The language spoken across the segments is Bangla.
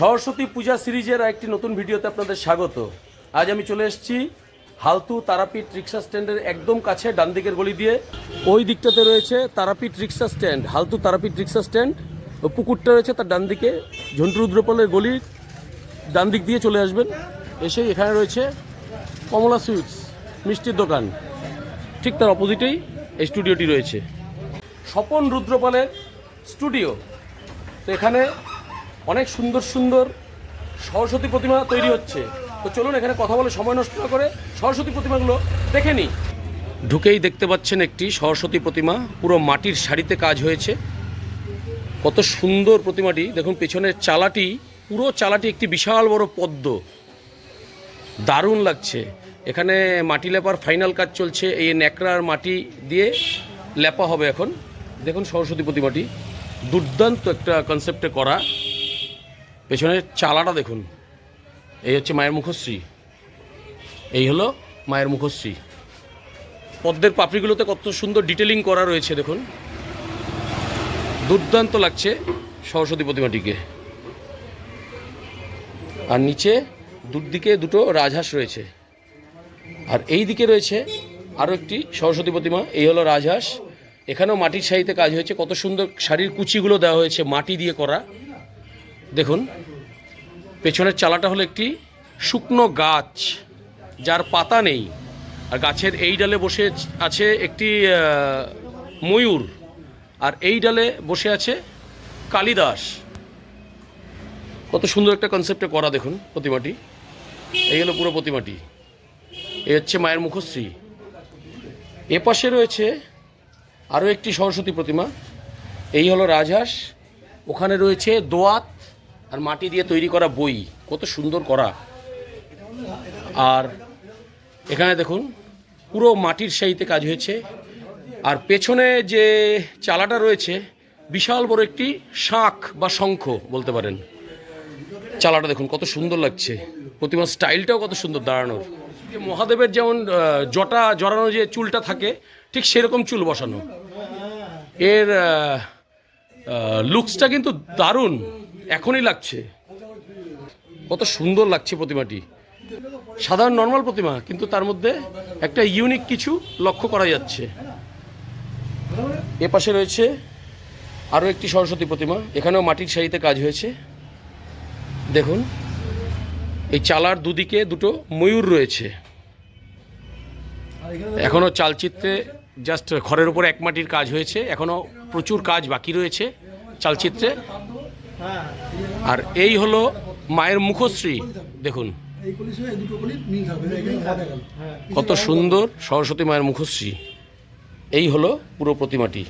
সরস্বতী পূজা সিরিজের একটি নতুন ভিডিওতে আপনাদের স্বাগত। আজ আমি চলে এসেছি হালতু তারাপীঠ রিক্সা স্ট্যান্ডের একদম কাছে, ডান দিকের গলি দিয়ে। ওই দিকটাতে রয়েছে Tarapith rickshaw stand, Haltu Tarapith rickshaw stand. ও পুকুরটা রয়েছে তার ডান দিকে, ঝন্টু রুদ্রপালের গলির ডান দিক দিয়ে চলে আসবেন এসে এখানে রয়েছে কমলা সুইটস, মিষ্টির দোকান। ঠিক তার অপোজিটেই এই স্টুডিওটি রয়েছে। স্বপন রুদ্রপালের স্টুডিও। তো এখানে অনেক সুন্দর সুন্দর সরস্বতী প্রতিমা তৈরি হচ্ছে। তো চলুন এখানে কথা বলে সময় নষ্ট করে সরস্বতী প্রতিমাগুলো দেখে নিই। ঢুকেই দেখতে পাচ্ছেন একটি সরস্বতী প্রতিমা। পুরো মাটির শাড়িতে কাজ হয়েছে। কত সুন্দর প্রতিমাটি। দেখুন, পেছনের চালাটি, পুরো চালাটি একটি বিশাল বড় পদ্ম। দারুণ লাগছে। এখানে মাটি লেপার ফাইনাল কাজ চলছে। এই ন্যাকড়ার মাটি দিয়ে লেপা হবে এখন। দেখুন সরস্বতী প্রতিমাটি। দুর্দান্ত একটা কনসেপ্টে করা। পেছনের চালাটা দেখুন। এই হচ্ছে মায়ের মুখশ্রী। এই হলো মায়ের মুখশ্রী। পদ্মের পাপড়িগুলোতে কত সুন্দর ডিটেলিং করা রয়েছে, দেখুন। দুর্দান্ত লাগছে সরস্বতী প্রতিমাটিকে। আর নিচে দুদিকে দুটো রাজহাঁস রয়েছে। আর এই দিকে রয়েছে আরও একটি সরস্বতী প্রতিমা, এই হলো রাজহাঁস। এখানেও মাটির শাড়িতে কাজ হয়েছে। কত সুন্দর শাড়ির কুচিগুলো দেওয়া হয়েছে মাটি দিয়ে করা। দেখুন, পেছনের চালাটা হলো একটি শুকনো গাছ, যার পাতা নেই। আর গাছের এই ডালে বসে আছে একটি ময়ূর, আর এই ডালে বসে আছে কালিদাস। কত সুন্দর একটা কনসেপ্টে করা দেখুন প্রতিমাটি। এই হলো পুরো প্রতিমাটি। এই হচ্ছে মায়ের মুখশ্রী। এ পাশে রয়েছে আরও একটি সরস্বতী প্রতিমা। এই হলো রাজহাঁস। ওখানে রয়েছে দোয়াত। আর মাটি দিয়ে তৈরি করা বই, কত সুন্দর করা। আর এখানে দেখুন, পুরো মাটির শাড়িতে কাজ হয়েছে। আর পেছনে যে চালাটা রয়েছে, বিশাল বড় একটি শাঁখ বা শঙ্খ বলতে পারেন। চালাটা দেখুন, কত সুন্দর লাগছে। প্রতিমার স্টাইলটাও কত সুন্দর দাঁড়ানোর। মহাদেবের যেমন জটা জড়ানো যে চুলটা থাকে, ঠিক সেরকম চুল বসানো। এর লুকসটা কিন্তু দারুণ। এখনই লাগছে। কত সুন্দর লাগছে প্রতিমাটি। সাধারণ নর্মাল প্রতিমা, কিন্তু তার মধ্যে একটা ইউনিক কিছু লক্ষ্য করা যাচ্ছে। এ পাশে রয়েছে আরও একটি সরস্বতী প্রতিমা, এখানেও মাটির শাড়িতে কাজ হয়েছে। দেখুন, এই চালার দুদিকে দুটো ময়ূর রয়েছে। এখনও চালচিত্রে জাস্ট খড়ের উপর এক মাটির কাজ হয়েছে, এখনও প্রচুর কাজ বাকি রয়েছে চালচিত্রে। আর এই হলো মায়ের মুখশ্রী, দেখুন। কত সুন্দর সরস্বতী মায়ের মুখশ্রী। এই হলো পুরো প্রতিমাটি।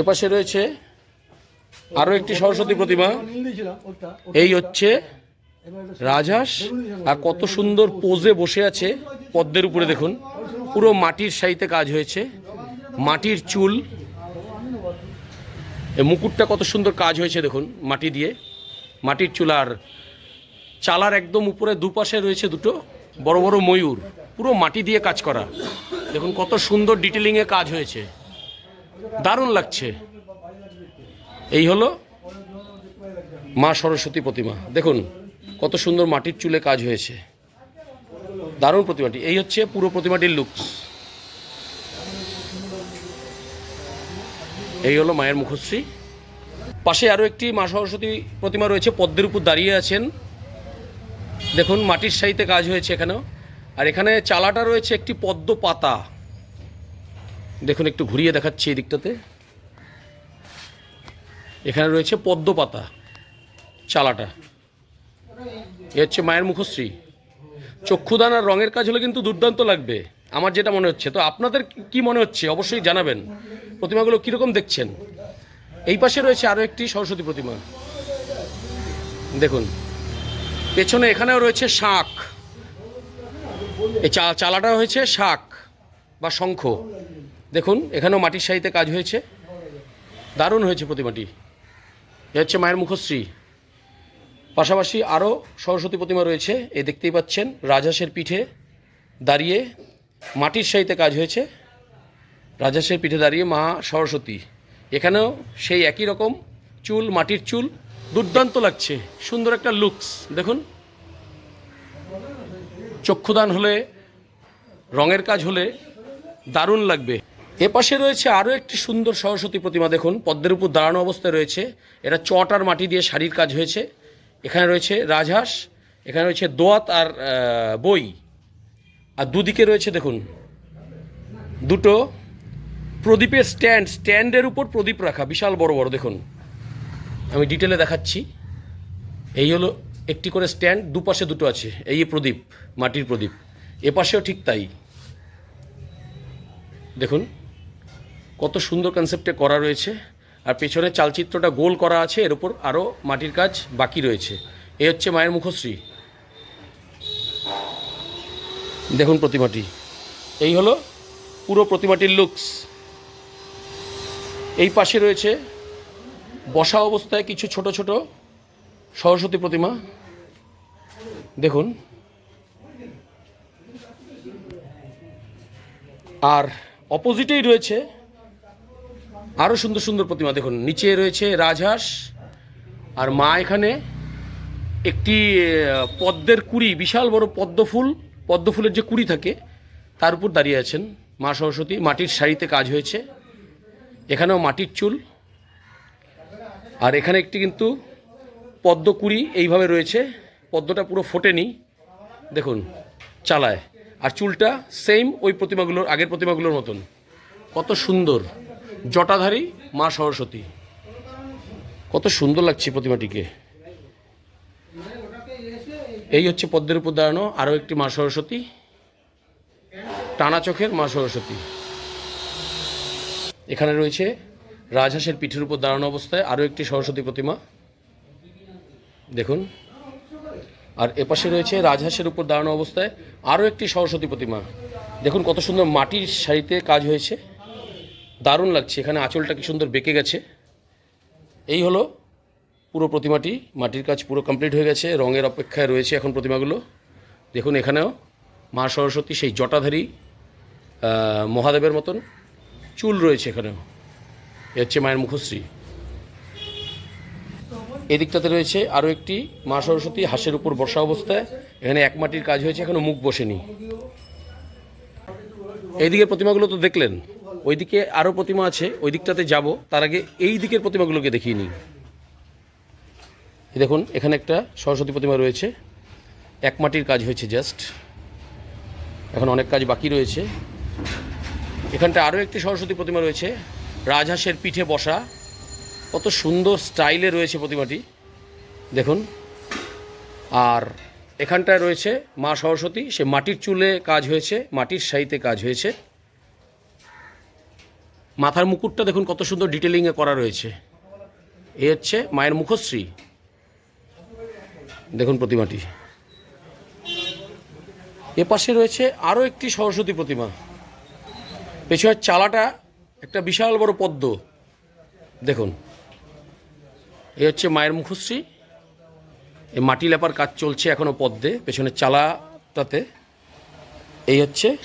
এপাশে রয়েছে আরও একটি সরস্বতী প্রতিমা। এই হচ্ছে রাজহাঁস। আর কত সুন্দর পোজে বসে আছে পদ্মের উপরে, দেখুন। পুরো মাটির সাইতে কাজ হয়েছে। মাটির চুল। মুকুটটা কত সুন্দর কাজ হয়েছে দেখুন, মাটি দিয়ে। মাটির চুল আর চালার একদম উপরে দুপাশে রয়েছে দুটো বড় বড় ময়ূর, পুরো মাটি দিয়ে কাজ করা। দেখুন কত সুন্দর ডিটেলিংয়ে কাজ হয়েছে। দারুণ লাগছে। এই হলো মা সরস্বতী প্রতিমা। দেখুন কত সুন্দর মাটির চুলে কাজ হয়েছে। দারুণ প্রতিমাটি। এই হচ্ছে পুরো প্রতিমাটির লুকস এই হলো মায়ের মুখশ্রী। পাশে আরও একটি মা সরস্বতী প্রতিমা রয়েছে, পদ্মের উপর দাঁড়িয়ে আছেন। দেখুন, মাটির সাইতে কাজ হয়েছে এখানেও। আর এখানে চালাটা রয়েছে একটি পদ্ম পাতা। দেখুন, একটু ঘুরিয়ে দেখাচ্ছি এই দিকটাতে। এখানে রয়েছে পদ্ম পাতা, চালাটা। এ হচ্ছে মায়ের মুখশ্রী। চক্ষুদান আর রঙের কাজ হলে কিন্তু দুর্দান্ত লাগবে। আমার যেটা মনে হচ্ছে, তো আপনাদের কি মনে হচ্ছে? অবশ্যই জানাবেন। প্রতিমাগুলো কীরকম দেখছেন? এই পাশে রয়েছে আরও একটি সরস্বতী প্রতিমা। দেখুন, পেছনে এখানেও রয়েছে শাঁখ। এই চা চালাটা হয়েছে শাঁখ বা শঙ্খ। দেখুন, এখানেও মাটির শাড়িতে কাজ হয়েছে। দারুণ হয়েছে প্রতিমাটি। এ হচ্ছে মায়ের মুখশ্রী। পাশাপাশি আরও সরস্বতী প্রতিমা রয়েছে। এ দেখতেই পাচ্ছেন, রাজহাঁসের পিঠে দাঁড়িয়ে মাটির শাড়িতে কাজ হয়েছে। রাজহাঁসের পিঠে দাঁড়িয়ে মা সরস্বতী। এখানেও সেই একই রকম চুল, মাটির চুল। দুর্দান্ত লাগছে, সুন্দর একটা লুকস দেখুন। চক্ষুদান হলে, রঙের কাজ হলে দারুণ লাগবে। এ পাশে রয়েছে আরও একটি সুন্দর সরস্বতী প্রতিমা, দেখুন। পদ্মের উপর দাঁড়ানো অবস্থায় রয়েছে। এটা চট আর মাটি দিয়ে শাড়ির কাজ হয়েছে। এখানে রয়েছে রাজহাঁস, এখানে রয়েছে দোয়াত আর বই। আর দুদিকে রয়েছে দেখুন। দুটো প্রদীপের স্ট্যান্ড স্ট্যান্ডের উপর প্রদীপ রাখা, বিশাল বড় বড়, দেখুন। আমি ডিটেলে দেখাচ্ছি। এই হলো একটি করে স্ট্যান্ড দুপাশে দুটো আছে। এই প্রদীপ, মাটির প্রদীপ। এ পাশেও ঠিক তাই। দেখুন, কত সুন্দর কনসেপ্টে করা রয়েছে। আর পেছনে চালচিত্রটা গোল করা আছে, এর উপর আরও মাটির কাজ বাকি রয়েছে। এ হচ্ছে মায়ের মুখশ্রী। দেখুন প্রতিমাটি। এই হলো পুরো প্রতিমাটির লুকস এই পাশে রয়েছে বসা অবস্থায় কিছু ছোট ছোট সরস্বতী প্রতিমা। দেখুন। আর অপোজিটেই রয়েছে আরও সুন্দর সুন্দর প্রতিমা। দেখুন, নিচে রয়েছে রাজহাঁস, আর মা এখানে একটি পদ্মের কুড়ি, বিশাল বড় পদ্ম ফুল পদ্ম ফুলের যে কুড়ি থাকে, তার উপর দাঁড়িয়ে আছেন মা সরস্বতী। মাটির শাড়িতে কাজ হয়েছে। এখানেও মাটির চুল। আর এখানে একটি কিন্তু পদ্ম কুড়ি এইভাবে রয়েছে। পদ্মটা পুরো ফোটেনি। দেখুন, চালায়। আর চুলটা সেম ওই প্রতিমাগুলোর, আগের প্রতিমাগুলোর মতন। কত সুন্দর। জটাধারী মা সরস্বতী। কত সুন্দর লাগছে প্রতিমাটিকে। এই হচ্ছে পদ্মের উপর দাঁড়ানো আরও একটি মা সরস্বতী। টানা চোখের মা সরস্বতী। এখানে রয়েছে রাজহাঁসের পিঠের উপর দাঁড়ানো অবস্থায় আরও একটি সরস্বতী প্রতিমা। দেখুন। আর এপাশে রয়েছে রাজহাঁসের উপর দাঁড়ানো অবস্থায় আরও একটি সরস্বতী প্রতিমা। দেখুন কত সুন্দর মাটির শাড়িতে কাজ হয়েছে। দারুণ লাগছে। এখানে আঁচলটা কি সুন্দর বেঁকে গেছে। এই হলো পুরো প্রতিমাটি, মাটির কাজ পুরো কমপ্লিট হয়ে গেছে, রঙের অপেক্ষায় রয়েছে এখন প্রতিমাগুলো। দেখুন এখানেও মা সরস্বতী সেই জটাধারী মহাদেবের মতন চুল রয়েছে এখানেও। এ হচ্ছে মায়ের মুখশ্রী। এদিকটাতে রয়েছে আরও একটি মা সরস্বতী, হাঁসের উপর বসা অবস্থায়। এখানে এক মাটির কাজ হয়েছে, এখনও মুখ বসেনি। এইদিকে প্রতিমাগুলো তো দেখলেন, ওইদিকে আরও প্রতিমা আছে ওই দিকটাতে যাব, তার আগে এই দিকের প্রতিমাগুলোকে দেখিয়ে নিই। দেখুন, এখানে একটা সরস্বতী প্রতিমা রয়েছে। এক মাটির কাজ হয়েছে জাস্ট এখন অনেক কাজ বাকি রয়েছে। এখানটা আরও একটি সরস্বতী প্রতিমা রয়েছে, রাজহাঁসের পিঠে বসা। কত সুন্দর স্টাইলে রয়েছে প্রতিমাটি। দেখুন, আর এখানটায় রয়েছে মা সরস্বতী, সে মাটির চুলে কাজ হয়েছে, মাটির সাইতে কাজ হয়েছে। মাথার মুকুটটা দেখুন, কত সুন্দর ডিটেলিংয়ে করা রয়েছে। এ হচ্ছে মায়ের মুখশ্রী। দেখুন প্রতিমাটি। এ পাশে রয়েছে আরও একটি সরস্বতী প্রতিমা। পেছনের চালাটা একটা বিশাল বড় পদ্ম। দেখুন। এই হচ্ছে মায়ের মুখশ্রী। এই মাটি লেপার কাজ চলছে এখনও পদ্মে। পেছনের চালাটাতে এই হচ্ছে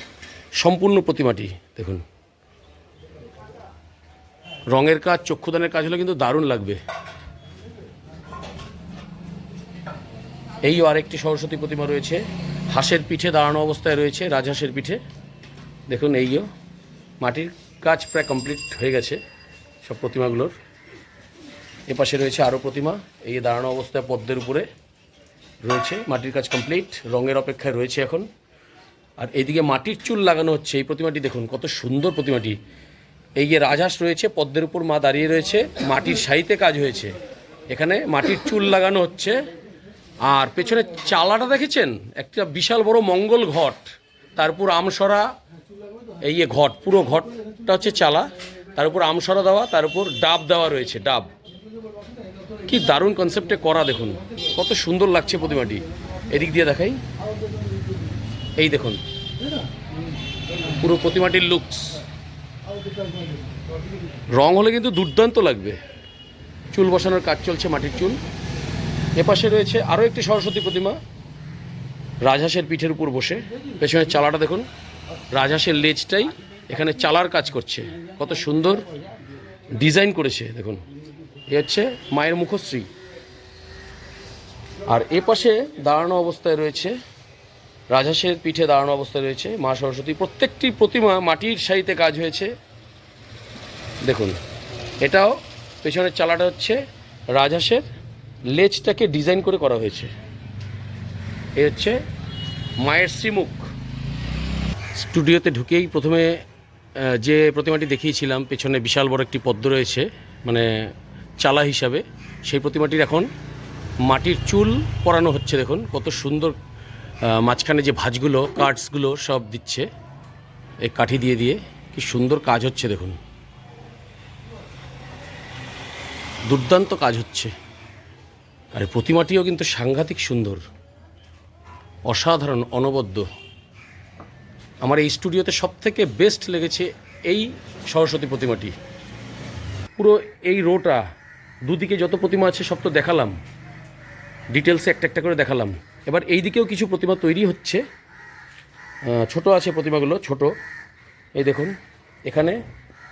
সম্পূর্ণ প্রতিমাটি। দেখুন। রঙের কাজ, চক্ষুদানের কাজ হলে কিন্তু দারুণ লাগবে। এই আরেকটি সরস্বতী প্রতিমা রয়েছে। হাঁসের পিঠে দাঁড়ানো অবস্থায় রয়েছে রাজহাঁসের পিঠে। দেখুন এইও মাটির কাজ প্রায় কমপ্লিট হয়ে গেছে সব প্রতিমাগুলোর। এপাশে রয়েছে আরও প্রতিমা। এই দাঁড়ানো অবস্থায় পদ্মের উপরে রয়েছে, মাটির কাজ কমপ্লিট, রঙের অপেক্ষায় রয়েছে এখন। আর এইদিকে মাটির চুল লাগানো হচ্ছে, এই প্রতিমাটি দেখুন, কত সুন্দর প্রতিমাটি। এই যে রাজহাঁস রয়েছে, পদ্মের উপর মা দাঁড়িয়ে রয়েছে, মাটির শাড়িতে কাজ হয়েছে। এখানে মাটির চুল লাগানো হচ্ছে। আর পেছনে চালাটা দেখেছেন? একটা বিশাল বড় মঙ্গল ঘট। তারপর আমসরা, এই ঘট, পুরো ঘটটা হচ্ছে চালা। তার উপর আমসরা দেওয়া, তার উপর ডাব দেওয়া রয়েছে, ডাব। কি দারুণ কনসেপ্টে করা, দেখুন। কত সুন্দর লাগছে প্রতিমাটি। এদিক দিয়ে দেখাই। এই দেখুন। পুরো প্রতিমাটির লুকস রং হলে কিন্তু দুর্দান্ত লাগবে। চুল বসানোর কাজ চলছে মাটির চুল। এপাশে রয়েছে আরও একটি সরস্বতী প্রতিমা। রাজহাঁসের পিঠের উপর বসে। পেছনের চালাটা দেখুন। রাজহাঁসের লেজটাই এখানে চালার কাজ করছে। কত সুন্দর ডিজাইন করেছে, দেখুন। এ হচ্ছে মায়ের মুখশ্রী। আর এ পাশে দাঁড়ানো অবস্থায় রয়েছে, রাজহাঁসের পিঠে দাঁড়ানো অবস্থায় রয়েছে মা সরস্বতী। প্রত্যেকটি প্রতিমা মাটির শাড়িতে কাজ হয়েছে। দেখুন, এটাও পেছনের চালাটা হচ্ছে রাজহাঁসের লেজটাকে ডিজাইন করে করা হয়েছে। এ হচ্ছে মায়ের শ্রীমুখ স্টুডিওতে ঢুকেই প্রথমে যে প্রতিমাটি দেখিয়েছিলাম, পেছনে বিশাল বড় একটি পদ্ম রয়েছে মানে চালা হিসাবে। সেই প্রতিমাটির এখন মাটির চুল পরানো হচ্ছে, দেখুন, কত সুন্দর মাঝখানে যে ভাঁজগুলো, কার্ডসগুলো সব দিচ্ছে, এই কাঠি দিয়ে দিয়ে। কি সুন্দর কাজ হচ্ছে, দেখুন। দুর্দান্ত কাজ হচ্ছে। আর প্রতিমাটিও কিন্তু সাংঘাতিক সুন্দর। অসাধারণ, অনবদ্য। আমার এই স্টুডিওতে সব থেকে বেস্ট লেগেছে এই সরস্বতী প্রতিমাটি। পুরো এই রোটা, দুদিকে যত প্রতিমা আছে সব তো দেখালাম। ডিটেলসে একটা একটা করে দেখালাম। এবার এই দিকেও কিছু প্রতিমা তৈরি হচ্ছে। ছোট আছে প্রতিমাগুলো, ছোট। এই দেখুন, এখানে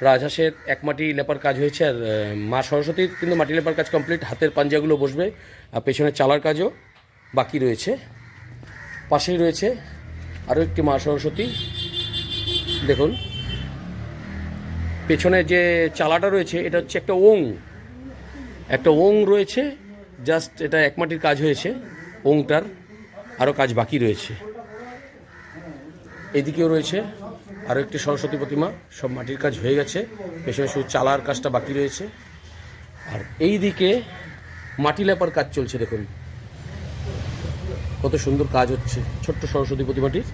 রাজহাঁসের এক মাটি লেপার কাজ হয়েছে আর মা সরস্বতীর কিন্তু মাটি লেপার কাজ কমপ্লিট, হাতের পাঞ্জাগুলো বসবে আর পেছনে চালার কাজও বাকি রয়েছে। পাশেই রয়েছে আরও একটি মা সরস্বতী। দেখুন, পেছনে যে চালাটা রয়েছে, এটা হচ্ছে একটা ওং। একটা ওং রয়েছে, জাস্ট এটা এক মাটির কাজ হয়েছে, ওংটার আরও কাজ বাকি রয়েছে। এদিকেও রয়েছে আরও একটি সরস্বতী প্রতিমা, সব মাটির কাজ হয়ে গেছে, পেছনে শুধু চালার কাজটা বাকি রয়েছে। আর এই দিকে মাটি লেপার কাজ চলছে, দেখুন। কত সুন্দর কাজ হচ্ছে, ছোট্ট সরস্বতী প্রতিমাটির।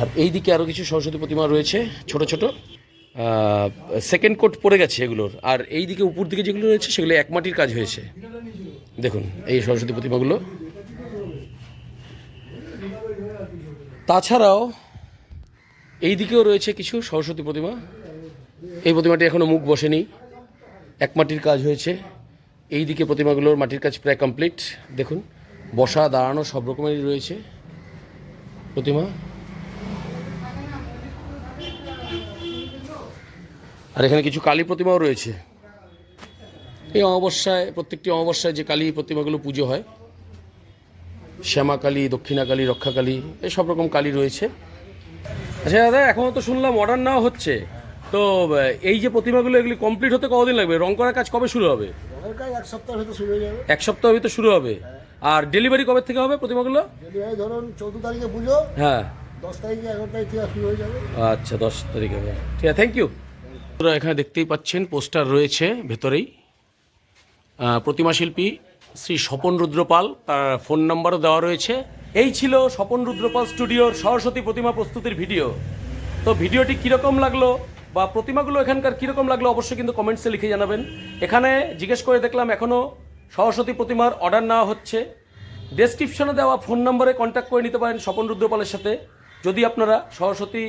আর এই দিকে আরও কিছু সরস্বতী প্রতিমা রয়েছে, ছোট ছোট। সেকেন্ড কোট পড়ে গেছে এগুলোর। আর এই দিকে উপর দিকে যেগুলো রয়েছে, সেগুলো এক মাটির কাজ হয়েছে। দেখুন, এই সরস্বতী প্রতিমাগুলো। তাছাড়াও এই দিকেও রয়েছে কিছু সরস্বতী প্রতিমা। এই প্রতিমাটি এখনও মুখ বসেনি। এক মাটির কাজ হয়েছে। এই দিকে প্রতিমাগুলোর মাটির কাজ প্রায় কমপ্লিট। দেখুন, বসা, দাঁড়ানো সব রকমেরই রয়েছে প্রতিমা। আর এখানে কিছু কালী প্রতিমাও রয়েছে। এই অমাবস্যায়, প্রত্যেকটি অমাবস্যায় যে কালী প্রতিমাগুলো পুজো হয়, শ্যামা কালী, দক্ষিণা কালী, রক্ষা কালী, এই সব রকম কালী রয়েছে। আচ্ছা দাদা এখনও তো শুনলাম অর্ডার নেওয়া হচ্ছে। তো এই যে প্রতিমাগুলো এগুলি কমপ্লিট হতে কতদিন লাগবে? রং করার কাজ কবে শুরু হবে? এক সপ্তাহের ভিতরে শুরু হয়ে যাবে। এক সপ্তাহ ভিতরে শুরু হবে। আর ডেলিভারি কবে থেকে হবে প্রতিমাগুলো? হয় ধরুন চৌদ্দ তারিখে পুজো। হ্যাঁ। দশ তারিখে এগারো তারিখ থেকে শুরু হয়ে যাবে। আচ্ছা দশ তারিখে ঠিক আছে থ্যাংক ইউ এখানে দেখতেই পাচ্ছেন পোস্টার রয়েছে ভেতরেই। প্রতিমা শিল্পী শ্রী স্বপন রুদ্রপাল তার ফোন নাম্বারও দেওয়া রয়েছে। এই ছিল স্বপন রুদ্রপাল স্টুডিওর সরস্বতী প্রতিমা প্রস্তুতির ভিডিও। তো ভিডিওটি কীরকম লাগল বা প্রতিমাগুলো এখানকার কীরকম লাগল অবশ্যই কিন্তু কমেন্টসে লিখে জানাবেন। এখানে জিজ্ঞেস করে দেখলাম এখনও সরস্বতী প্রতিমার অর্ডার নেওয়া হচ্ছে। ডেসক্রিপশনে দেওয়া ফোন নম্বরে কন্ট্যাক্ট করে নিতে পারেন স্বপন রুদ্রপালের সাথে, যদি আপনারা সরস্বতী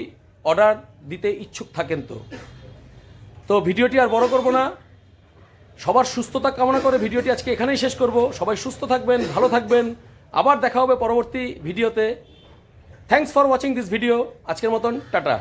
অর্ডার দিতে ইচ্ছুক থাকেন তো। তো ভিডিওটি আর বড় করব না। সবার সুস্থতা কামনা করে ভিডিওটি আজকে এখানেই শেষ করব। সবাই সুস্থ থাকবেন, ভালো থাকবেন। আবার দেখা হবে পরবর্তী ভিডিওতে। Thanks for watching this video আজকের মতন টাটা।